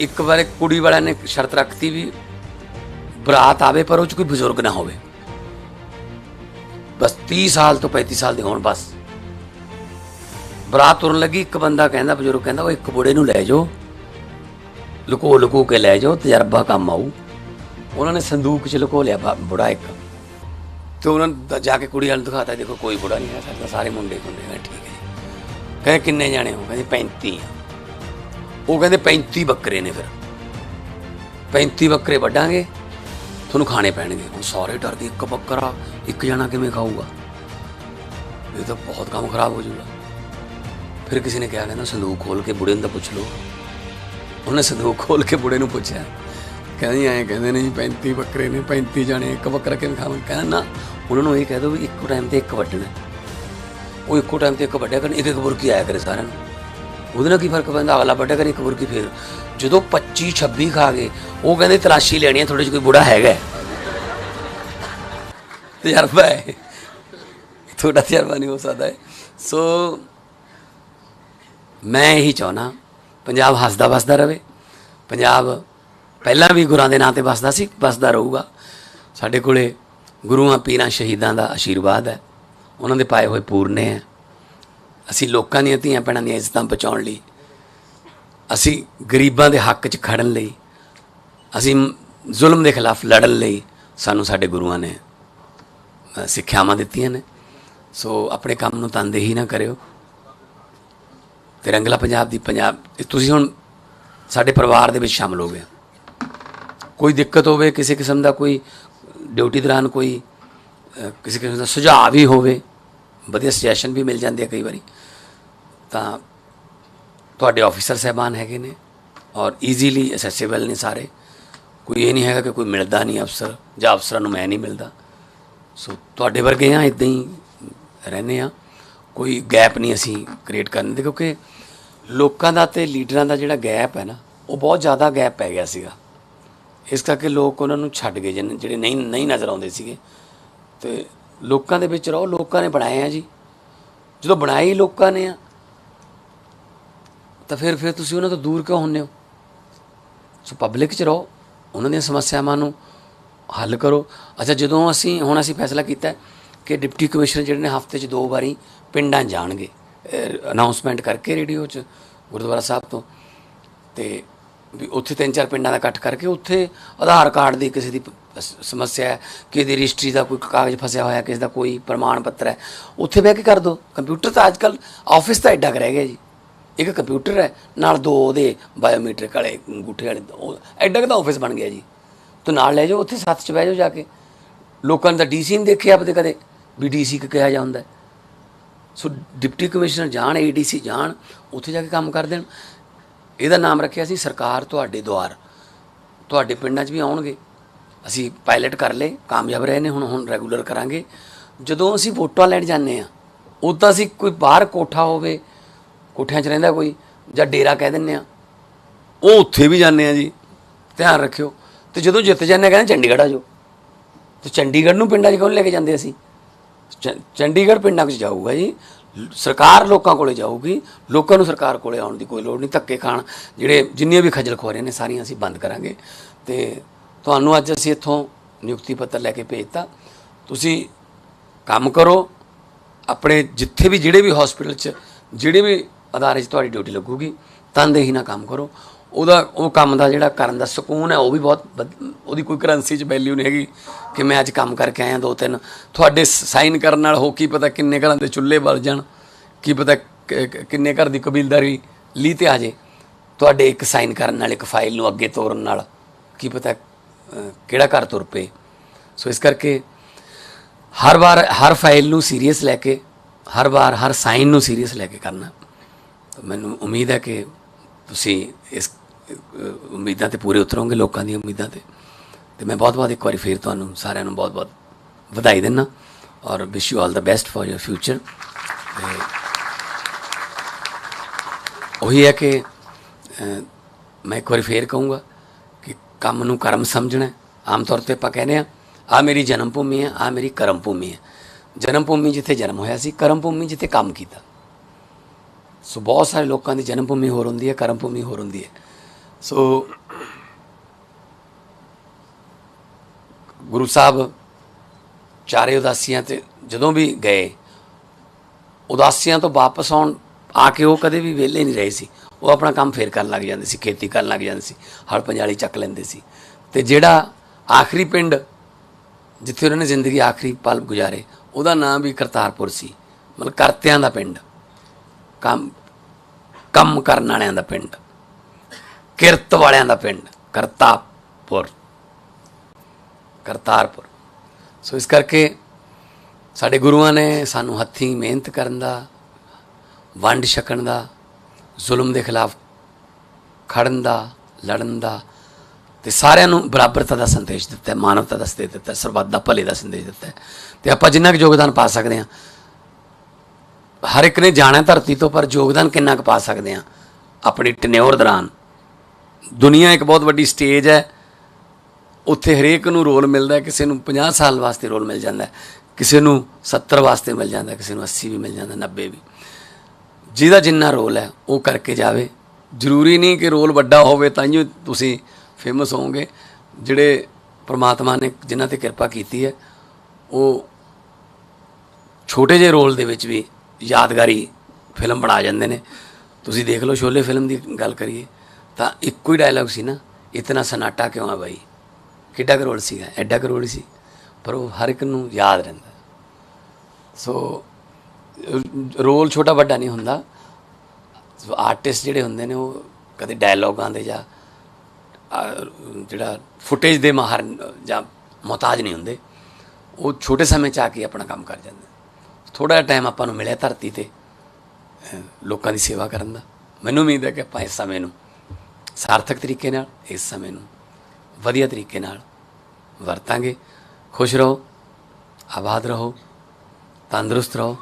ਇੱਕ ਵਾਰ ਇੱਕ ਕੁੜੀ ਵਾਲਿਆਂ ਨੇ ਸ਼ਰਤ ਰੱਖਤੀ ਵੀ ਬਰਾਤ ਆਵੇ ਪਰ ਉਹ ਚ ਕੋਈ ਬਜ਼ੁਰਗ ਨਾ ਹੋਵੇ। ਬਸ 30 ਸਾਲ ਤੋਂ 35 ਸਾਲ ਦੇ ਹੋਣ ਬਸ। ਬਰਾਤ ਤੁਰਨ ਲੱਗੀ, ਇੱਕ ਬੰਦਾ ਕਹਿੰਦਾ, ਬਜ਼ੁਰਗ ਕਹਿੰਦਾ, ਉਹ ਇੱਕ ਬੁੜੇ ਨੂੰ ਲੈ ਜਾਓ। ਲੁਕੋ ਲੁਕੋ ਕੇ ਲੈ ਜਾਓ, ਤਜਰਬਾ ਕੰਮ ਆਊ। ਉਹਨਾਂ ਨੇ ਸੰਦੂਕ 'ਚ ਲੁਕੋ ਲਿਆ ਬੁੜਾ ਇੱਕ। ਤੇ ਉਹਨਾਂ ਨੇ ਜਾ ਕੇ ਕੁੜੀ ਵਾਲ ਨੂੰ ਦਿਖਾਤਾ, ਦੇਖੋ ਕੋਈ ਬੁੜਾ ਨਹੀਂ ਹੈ, ਸਾਡਾ ਸਾਰੇ ਮੁੰਡੇ ਹੁੰਦੇ ਨੇ, ਠੀਕ ਹੈ ਜੀ। ਕਹਿੰਦੇ, ਕਿੰਨੇ ਜਾਣੇ ਹੋ? ਕਹਿੰਦੇ 35 ਆ। ਉਹ ਕਹਿੰਦੇ 35 ਬੱਕਰੇ ਨੇ ਫਿਰ। 35 ਬੱਕਰੇ ਵੱਢਾਂਗੇ, ਤੁਹਾਨੂੰ ਖਾਣੇ ਪੈਣਗੇ। ਹੁਣ ਸਾਰੇ ਡਰਦੇ, ਇੱਕ ਬੱਕਰਾ ਇੱਕ ਜਣਾ ਕਿਵੇਂ ਖਾਊਗਾ? ਇਹ ਤਾਂ ਬਹੁਤ ਕੰਮ ਖਰਾਬ ਹੋ ਜਾਊਗਾ। ਫਿਰ ਕਿਸੇ ਨੇ ਕਿਹਾ, ਕਹਿੰਦਾ ਸੰਦੂਕ ਖੋਲ ਕੇ ਬੁੜੇ ਨੂੰ ਤਾਂ ਪੁੱਛ ਲਓ। ਉਹਨੇ ਸੰਦੂਕ ਖੋਲ ਕੇ ਬੁੜੇ ਨੂੰ ਪੁੱਛਿਆ। ਕਹਿੰਦੀ ਐਂ ਕਹਿੰਦੇ ਨੇ ਜੀ 35 ਬੱਕਰੇ ਨੇ 35 ਜਾਣੇ, ਇੱਕ ਬੱਕਰਾ ਕਿਵੇਂ ਖਾਵਾਂ? ਕਹਿੰਦਾ ਨਾ, ਉਹਨਾਂ ਨੂੰ ਇਹ ਕਹਿ ਦੋ ਵੀ ਇੱਕੋ ਟਾਈਮ ਤੇ ਇੱਕ ਵੱਢਣਾ। ਉਹ ਇੱਕੋ ਟਾਈਮ ਤੇ ਇੱਕ ਵੱਢਿਆ ਕਰਨ, ਇੱਕ ਇੱਕ ਬੁਰਕੀ ਆਇਆ ਕਰੇ ਸਾਰਿਆਂ ਨੂੰ। ਉਹਦੇ ਨਾਲ ਕੀ ਫ਼ਰਕ ਪੈਂਦਾ? ਅਗਲਾ ਵੱਡਾ ਕਰੇ ਇੱਕ ਬੁਰਕੀ ਫੇਰ? ਜਦੋਂ 25 26 ਖਾ ਗਏ, ਉਹ ਕਹਿੰਦੇ ਤਲਾਸ਼ੀ ਲੈਣੀ ਹੈ, ਤੁਹਾਡੇ 'ਚ ਕੋਈ ਬੁੜਾ ਹੈਗਾ ਤਜਰਬਾ ਹੈ। ਤੁਹਾਡਾ ਤਜਰਬਾ ਨਹੀਂ ਹੋ ਸਕਦਾ ਹੈ। ਸੋ ਮੈਂ ਇਹੀ ਚਾਹਨਾ ਪੰਜਾਬ ਹੱਸਦਾ ਵਸਦਾ ਰਹੇ। ਪੰਜਾਬ ਪਹਿਲਾਂ ਵੀ ਗੁਰਾਂ ਦੇ ਨਾਂ ਤੇ ਵਸਦਾ ਸੀ, ਵਸਦਾ ਰਹੂਗਾ। ਸਾਡੇ ਕੋਲੇ ਗੁਰੂਆਂ, ਪੀਰਾਂ, ਸ਼ਹੀਦਾਂ ਦਾ ਆਸ਼ੀਰਵਾਦ ਹੈ। ਉਹਨਾਂ ਦੇ ਪਾਏ ਹੋਏ ਪੂਰਨੇ ਹੈ। ਅਸੀਂ ਲੋਕਾਂ ਦੀਆਂ ਧੀਆਂ ਭੈਣਾਂ ਦੀਆਂ ਇੱਜ਼ਤਾਂ ਬਚਾਉਣ ਲਈ, ਅਸੀਂ ਗਰੀਬਾਂ ਦੇ ਹੱਕ 'ਚ ਖੜਨ ਲਈ, ਅਸੀਂ ਜ਼ੁਲਮ ਦੇ ਖਿਲਾਫ ਲੜਨ ਲਈ ਸਾਨੂੰ ਸਾਡੇ ਗੁਰੂਆਂ ਨੇ ਸਿੱਖਿਆਵਾਂ ਦਿੱਤੀਆਂ ਨੇ। ਸੋ ਆਪਣੇ ਕੰਮ ਨੂੰ ਤਨਦੇਹੀ ਨਾ ਕਰਿਓ। ਤੇ ਰੰਗਲਾ ਪੰਜਾਬ ਦੀ ਪੰਜਾਬ ਤੁਸੀਂ ਹੁਣ ਸਾਡੇ ਪਰਿਵਾਰ ਦੇ ਵਿੱਚ ਸ਼ਾਮਲ ਹੋ ਗਏ। ਕੋਈ ਦਿੱਕਤ ਹੋਵੇ, ਕਿਸੇ ਕਿਸਮ ਦਾ ਕੋਈ ਡਿਊਟੀ ਦੌਰਾਨ ਕੋਈ ਕਿਸੇ ਕਿਸਮ ਦਾ ਸੁਝਾਅ ਵੀ ਹੋਵੇ ਵਧੀਆ ਸੁਜੈਸ਼ਨ ਵੀ ਮਿਲ ਜਾਂਦੇ ਆ ਕਈ ਵਾਰੀ। ਤਾਂ ਤੁਹਾਡੇ ਆਫੀਸਰ ਸਹਿਬਾਨ ਹੈਗੇ ਨੇ ਔਰ ਈਜ਼ੀਲੀ ਅਸੈਸਿਬਲ ਨੇ ਸਾਰੇ। ਕੋਈ ਇਹ ਨਹੀਂ ਹੈਗਾ ਕਿ ਕੋਈ ਮਿਲਦਾ ਨਹੀਂ ਅਫਸਰ, ਜਾਂ ਅਫਸਰਾਂ ਨੂੰ ਮੈਂ ਨਹੀਂ ਮਿਲਦਾ। ਸੋ ਤੁਹਾਡੇ ਵਰਗੇ ਆ ਇਦਾਂ ਹੀ ਰਹਿੰਦੇ ਆ ਕੋਈ ਗੈਪ ਨਹੀਂ ਅਸੀਂ ਕ੍ਰੀਏਟ ਕਰਨ ਦੇ, ਕਿਉਂਕਿ ਲੋਕਾਂ ਦਾ ਤੇ ਲੀਡਰਾਂ ਦਾ ਜਿਹੜਾ ਗੈਪ ਹੈ ਨਾ, ਉਹ ਬਹੁਤ ਜ਼ਿਆਦਾ ਗੈਪ ਪੈ ਗਿਆ ਸੀਗਾ। ਇਸ ਕਰਕੇ ਲੋਕ ਉਹਨਾਂ ਨੂੰ ਛੱਡ ਗਏ, ਜਿਹਨ- ਜਿਹੜੇ ਨਹੀਂ ਨਹੀਂ ਨਜ਼ਰ ਆਉਂਦੇ ਸੀਗੇ। ਤੇ ਲੋਕਾਂ ਦੇ ਵਿੱਚ ਰਹੋ, ਲੋਕਾਂ ਨੇ ਬਣਾਏ ਆ ਜੀ। ਜਦੋਂ ਬਣਾਏ ਹੀ ਲੋਕਾਂ ਨੇ ਆ, ਤਾਂ ਫਿਰ ਫਿਰ ਤੁਸੀਂ ਉਹਨਾਂ ਤੋਂ ਦੂਰ ਕਿਉਂ ਹੁੰਨੇ ਹੋ? ਸੋ ਪਬਲਿਕ 'ਚ ਰਹੋ, ਉਹਨਾਂ ਦੀਆਂ ਸਮੱਸਿਆਵਾਂ ਨੂੰ ਹੱਲ ਕਰੋ। ਅੱਛਾ, ਜਦੋਂ ਅਸੀਂ ਹੁਣ ਅਸੀਂ ਫੈਸਲਾ ਕੀਤਾ ਕਿ ਡਿਪਟੀ ਕਮਿਸ਼ਨਰ ਜਿਹੜੇ ਨੇ ਹਫ਼ਤੇ 'ਚ ਦੋ ਵਾਰੀ ਪਿੰਡਾਂ ਜਾਣਗੇ ਅਨਾਉਂਸਮੈਂਟ ਕਰਕੇ ਰੇਡੀਓ 'ਚ, ਗੁਰਦੁਆਰਾ ਸਾਹਿਬ ਤੋਂ। ਤੇ ਵੀ ਉੱਥੇ ਤਿੰਨ ਚਾਰ ਪਿੰਡਾਂ ਦਾ ਇਕੱਠ ਕਰਕੇ ਉੱਥੇ ਆਧਾਰ ਕਾਰਡ ਦੀ ਕਿਸੇ ਦੀ ਸਮੱਸਿਆ ਹੈ, ਕਿਸੇ ਦੀ ਰਜਿਸਟਰੀ ਦਾ ਕੋਈ ਕਾਗਜ਼ ਫਸਿਆ ਹੋਇਆ, ਕਿਸੇ ਦਾ ਕੋਈ ਪ੍ਰਮਾਣ ਪੱਤਰ ਹੈ, ਉੱਥੇ ਬਹਿ ਕੇ ਕਰ ਦੋ। ਕੰਪਿਊਟਰ ਤਾਂ ਅੱਜ ਕੱਲ ਆਫਿਸ ਤਾਂ ਐਡਾ ਰਹਿ ਗਿਆ ਜੀ। ਇੱਕ ਕੰਪਿਊਟਰ ਹੈ, ਨਾਲ ਦੋ ਉਹਦੇ ਬਾਇਓਮੈਟ੍ਰਿਕ ਵਾਲੇ ਅੰਗੂਠੇ ਵਾਲੇ, ਉਹ ਐਡਾ ਕੁ ਤਾਂ ਆਫਿਸ ਬਣ ਗਿਆ ਜੀ। ਤੂੰ ਨਾਲ ਲੈ ਜਾਓ, ਉੱਥੇ ਸੱਤ ਚ ਬਹਿ ਜਾਓ ਜਾ ਕੇ। ਲੋਕਾਂ ਨੇ ਤਾਂ ਡੀਸੀ ਨਹੀਂ ਦੇਖਿਆ ਆਪਦੇ ਕਦੇ, ਵੀ ਡੀਸੀ ਕਿ ਕਿਹਾ ਜਾਂਦਾ ਹੈ। ਸੋ ਡਿਪਟੀ ਕਮਿਸ਼ਨਰ ਜਾਣ ਏਡੀਸੀ ਜਾਣ, ਉੱਥੇ ਜਾ ਕੇ ਕੰਮ ਕਰ ਦੇਣ। ਇਹਦਾ ਨਾਮ ਰੱਖਿਆ ਸੀ ਸਰਕਾਰ ਤੁਹਾਡੇ ਦੁਆਰ। ਤੁਹਾਡੇ ਪਿੰਡਾਂ 'ਚ ਵੀ ਆਉਣਗੇ। ਅਸੀਂ ਪਾਇਲਟ ਕਰ ਲਏ, ਕਾਮਯਾਬ ਰਹੇ ਨੇ, ਹੁਣ ਹੁਣ ਰੈਗੂਲਰ ਕਰਾਂਗੇ। ਜਦੋਂ ਅਸੀਂ ਵੋਟਾਂ ਲੈਣ ਜਾਂਦੇ ਆ ਉਦਾਂ ਅਸੀਂ ਕੋਈ ਬਾਹਰ ਕੋਠਾ ਹੋਵੇ, ਕੋਠਿਆਂ 'ਚ ਰਹਿੰਦਾ ਕੋਈ, ਜਾਂ ਡੇਰਾ ਕਹਿ ਦਿੰਦੇ ਆ ਉਹ ਉੱਥੇ ਵੀ ਜਾਂਦੇ ਆ ਜੀ। ਧਿਆਨ ਰੱਖਿਓ। ਤੇ ਜਦੋਂ ਜਿੱਤ ਜਾਂਦੇ ਆ ਕਹਿੰਦੇ ਚੰਡੀਗੜ੍ਹ ਆ ਜਾਓ। ਤੇ ਚੰਡੀਗੜ੍ਹ ਨੂੰ ਪਿੰਡਾਂ 'ਚ ਕਿਉਂ ਲੈ ਕੇ ਜਾਂਦੇ ਅਸੀਂ? ਚ- ਚੰਡੀਗੜ੍ਹ ਪਿੰਡਾਂ 'ਚ ਜਾਊਗਾ ਜੀ। ਸਰਕਾਰ ਲੋਕਾਂ ਕੋਲੇ ਜਾਊਗੀ, ਲੋਕਾਂ ਨੂੰ ਸਰਕਾਰ ਕੋਲੇ ਆਉਣ ਦੀ ਕੋਈ ਲੋੜ ਨਹੀਂ, ਧੱਕੇ ਖਾਣ, ਜਿਹੜੇ ਜਿੰਨੀਆਂ ਵੀ ਖੱਜਲ ਖੁਆਰੀਆਂ ਨੇ ਸਾਰੀਆਂ ਅਸੀਂ ਬੰਦ ਕਰਾਂਗੇ। ਤੇ ਤੁਹਾਨੂੰ ਅੱਜ ਅਸੀਂ ਇੱਥੋਂ ਨਿਯੁਕਤੀ ਪੱਤਰ ਲੈ ਕੇ ਭੇਜਤਾ। ਤੁਸੀਂ ਕੰਮ ਕਰੋ, ਆਪਣੇ ਜਿੱਥੇ ਵੀ ਜਿਹੜੇ ਵੀ ਹਸਪੀਟਲ 'ਚ, ਜਿਹੜੇ ਵੀ ਅਦਾਰੇ 'ਚ ਤੁਹਾਡੀ ਡਿਊਟੀ ਲੱਗੂਗੀ, ਤਨਦੇਹੀ ਨਾਲ ਕੰਮ ਕਰੋ। ਉਹਦਾ ਉਹ ਕੰਮ ਦਾ ਜਿਹੜਾ ਕਰਨ ਦਾ ਸਕੂਨ ਹੈ ਉਹ ਵੀ ਬਹੁਤ ਵਧ- ਉਹਦੀ ਕੋਈ ਕਰੰਸੀ 'ਚ ਵੈਲਿਊ ਨਹੀਂ ਹੈਗੀ ਕਿ ਮੈਂ ਅੱਜ ਕੰਮ ਕਰਕੇ ਆਇਆ ਦੋ ਤਿੰਨ। ਤੁਹਾਡੇ ਸਾਈਨ ਕਰਨ ਨਾਲ ਹੋ ਕੀ ਪਤਾ ਕਿੰਨੇ ਘਰਾਂ ਦੇ ਚੁੱਲ੍ਹੇ ਬਲ ਜਾਣ ਕੀ ਪਤਾ ਕਿ- ਕਿ- ਕਿੰਨੇ ਘਰ ਦੀ ਕਬੀਲਦਾਰੀ ਲੀਹ ਤੇ ਆ ਜੇ। ਤੁਹਾਡੇ ਇੱਕ ਸਾਈਨ ਕਰਨ ਨਾਲ ਇੱਕ ਫਾਈਲ ਨੂੰ ਅੱਗੇ ਤੋਰਨ ਨਾਲ ਕੀ ਪਤਾ ਅਹ, ਕਿਹੜਾ ਘਰ ਤੁਰ ਪਏ। ਸੋ ਇਸ ਕਰਕੇ ਹਰ ਵਾਰ ਹਰ ਫਾਈਲ ਨੂੰ ਸੀਰੀਅਸ ਲੈ ਕੇ ਹਰ ਵਾਰ ਹਰ ਸਾਈਨ ਨੂੰ ਸੀਰੀਅਸ ਲੈ ਕੇ ਕਰਨਾ। ਤਾਂ ਮੈਨੂੰ ਉਮੀਦ ਹੈ ਕਿ ਤੁਸੀਂ ਇਸ ਉਮੀਦਾਂ ਤੇ ਪੂਰੇ ਉਤਰੋਂਗੇ ਲੋਕਾਂ ਦੀਆਂ ਉਮੀਦਾਂ ਤੇ। ਤੇ ਮੈਂ ਬਹੁਤ ਬਹੁਤ ਇੱਕ ਵਾਰੀ ਫੇਰ ਤੁਹਾਨੂੰ ਸਾਰਿਆਂ ਨੂੰ ਬਹੁਤ ਬਹੁਤ ਵਧਾਈ ਦਿੰਦਾ ਔਰ wish you all the best for your future ਉਹੀ ਹੈ ਕਿ ਮੈਂ ਇੱਕ ਵਾਰੀ ਫੇਰ ਕਹੂੰਗਾ ਕਿ ਕੰਮ ਨੂੰ ਕਰਮ ਸਮਝਣਾ ਆਮ ਤੌਰ ਤੇ ਆਪਾਂ ਕਹਿੰਦੇ ਆ ਆ ਮੇਰੀ ਜਨਮ ਭੂਮੀ ਹੈ ਆ ਮੇਰੀ ਕਰਮ ਭੂਮੀ ਹੈ। ਜਨਮ ਭੂਮੀ ਜਿੱਥੇ ਜਨਮ ਹੋਇਆ ਸੀ, ਕਰਮ ਭੂਮੀ ਜਿੱਥੇ ਕੰਮ ਕੀਤਾ। ਸੋ ਬਹੁਤ ਸਾਰੇ ਲੋਕਾਂ ਦੀ ਜਨਮ ਭੂਮੀ ਹੋਰ ਹੁੰਦੀ ਹੈ, ਕਰਮ ਭੂਮੀ ਹੋਰ ਹੁੰਦੀ ਹੈ। ਸੋ ਗੁਰੂ ਸਾਹਿਬ ਚਾਰੇ ਉਦਾਸੀਆਂ ਤੇ ਜਦੋਂ ਵੀ ਗਏ, ਉਦਾਸੀਆਂ ਤੋਂ ਵਾਪਸ ਆਉਣ, ਆ ਕੇ ਉਹ ਕਦੇ ਵੀ ਵਿਹਲੇ ਨਹੀਂ ਰਹੇ ਸੀ। ਉਹ ਆਪਣਾ ਕੰਮ ਫੇਰ ਕਰਨ ਲੱਗ ਜਾਂਦੇ ਸੀ, ਖੇਤੀ ਕਰਨ ਲੱਗ ਜਾਂਦੇ ਸੀ, ਹਲ ਪੰਜਾਲੀ ਚੱਕ ਲੈਂਦੇ ਸੀ। ਤੇ ਜਿਹੜਾ ਆਖਰੀ ਪਿੰਡ ਜਿੱਥੇ ਉਹਨਾਂ ਨੇ ਜ਼ਿੰਦਗੀ ਆਖਰੀ ਪਲ ਗੁਜ਼ਾਰੇ, ਉਹਦਾ ਨਾਮ ਵੀ ਕਰਤਾਰਪੁਰ ਸੀ। ਮਤਲਬ ਕਰਤਿਆਂ ਦਾ ਪਿੰਡ, ਕੰਮ ਕੰਮ ਕਰਨ ਵਾਲਿਆਂ ਦਾ ਪਿੰਡ। ਕਿਰਤ ਵਾਲਿਆਂ ਦਾ ਪਿੰਡ ਕਰਤਾਪੁਰ ਕਰਤਾਰਪੁਰ। ਸੋ ਇਸ ਕਰਕੇ ਸਾਡੇ ਗੁਰੂਆਂ ਨੇ ਸਾਨੂੰ ਹੱਥੀਂ ਮਿਹਨਤ ਕਰਨ ਦਾ ਵੰਡ ਛਕਣ ਦਾ ਜ਼ੁਲਮ ਦੇ ਖਿਲਾਫ ਖੜਨ ਦਾ ਲੜਨ ਦਾ ਤੇ ਸਾਰਿਆਂ ਨੂੰ ਬਰਾਬਰਤਾ ਦਾ ਸੰਦੇਸ਼ ਦਿੱਤਾ ਹੈ, ਮਾਨਵਤਾ ਦਾ ਸੰਦੇਸ਼ ਦਿੱਤਾ ਹੈ, ਸਰਬੱਤ ਦਾ ਭਲੇ ਦਾ ਸੰਦੇਸ਼ ਦਿੱਤਾ ਹੈ। ਤੇ ਆਪਾਂ ਜਿੰਨਾ ਕੁ ਯੋਗਦਾਨ ਪਾ ਸਕਦੇ ਹਾਂ ਹਰ ਇੱਕ ਨੇ ਜਾਣਾ ਧਰਤੀ ਤੋਂ ਪਰ ਯੋਗਦਾਨ ਕਿੰਨਾ ਕੁ ਪਾ ਸਕਦੇ ਹਾਂ? ਆਪਣੀ ਟਨਿਓਰ ਦੌਰਾਨ ਦੁਨੀਆ ਇੱਕ ਬਹੁਤ ਵੱਡੀ ਸਟੇਜ ਹੈ। ਉੱਥੇ ਹਰੇਕ ਨੂੰ ਰੋਲ ਮਿਲਦਾ ਕਿਸੇ ਨੂੰ 50 ਸਾਲ ਵਾਸਤੇ ਰੋਲ ਮਿਲ ਜਾਂਦਾ ਕਿਸੇ ਨੂੰ 70 ਵਾਸਤੇ ਮਿਲ ਜਾਂਦਾ ਕਿਸੇ ਨੂੰ 80 ਵੀ ਮਿਲ ਜਾਂਦਾ 90 ਵੀ। ਜਿਹਦਾ ਜਿੰਨਾ ਰੋਲ ਹੈ, ਉਹ ਕਰਕੇ ਜਾਵੇ। ਜ਼ਰੂਰੀ ਨਹੀਂ ਕਿ ਰੋਲ ਵੱਡਾ ਹੋਵੇ, ਤਾਂ ਹੀ ਤੁਸੀਂ ਫੇਮਸ ਹੋਵੋਗੇ। ਜਿਹੜੇ ਪ੍ਰਮਾਤਮਾ ਨੇ, ਜਿਨ੍ਹਾਂ ਤੇ ਕਿਰਪਾ ਕੀਤੀ ਹੈ, ਉਹ ਛੋਟੇ ਜਿਹੇ ਰੋਲ ਦੇ ਵਿੱਚ ਵੀ ਯਾਦਗਾਰੀ ਫਿਲਮ ਬਣਾ ਜਾਂਦੇ ਨੇ। ਤੁਸੀਂ ਦੇਖ ਲਓ, ਸ਼ੋਲੇ ਫਿਲਮ ਦੀ ਗੱਲ ਕਰੀਏ। ਤਾਂ ਇੱਕੋ ਹੀ ਡਾਇਲੌਗ ਸੀ ਨਾ, ਇਤਨਾ ਸਨਾਟਾ ਕਿਉਂ ਆ ਬਾਈ? ਕਿੱਡਾ ਕੁ ਰੋਲ ਸੀਗਾ? ਐਡਾ ਕੁ ਰੋਲ ਸੀ, ਪਰ ਉਹ ਹਰ ਇੱਕ ਨੂੰ ਯਾਦ ਰਹਿੰਦਾ। ਸੋ ਰੋਲ ਛੋਟਾ ਵੱਡਾ ਨਹੀਂ ਹੁੰਦਾ। ਆਰਟਿਸਟ ਜਿਹੜੇ ਹੁੰਦੇ ਨੇ, ਉਹ ਕਦੇ ਡਾਇਲੌਗਾਂ ਦੇ ਜਾਂ ਜਿਹੜਾ ਫੁਟੇਜ ਦੇ ਮਾਹਰ, ਜਾਂ ਮੁਹਤਾਜ ਨਹੀਂ ਹੁੰਦੇ, ਉਹ ਛੋਟੇ ਸਮੇਂ ਚ ਆ ਕੇ ਆਪਣਾ ਕੰਮ ਕਰ ਜਾਂਦੇ। ਥੋੜਾ ਟਾਈਮ ਆਪਾਂ ਨੂੰ ਮਿਲਿਆ ਧਰਤੀ ਤੇ ਲੋਕਾਂ ਦੀ ਸੇਵਾ ਕਰਨ ਦਾ। ਮੈਨੂੰ ਉਮੀਦ ਹੈ ਕਿ ਆਪਾਂ ਇਸ ਸਮੇਂ ਨੂੰ ਸਾਰਥਕ ਤਰੀਕੇ ਨਾਲ ਇਸ ਸਮੇਂ ਨੂੰ ਵਧੀਆ ਤਰੀਕੇ ਨਾਲ ਵਰਤਾਂਗੇ। ਖੁਸ਼ ਰਹੋ, ਆਬਾਦ ਰਹੋ, ਤੰਦਰੁਸਤ ਰਹੋ।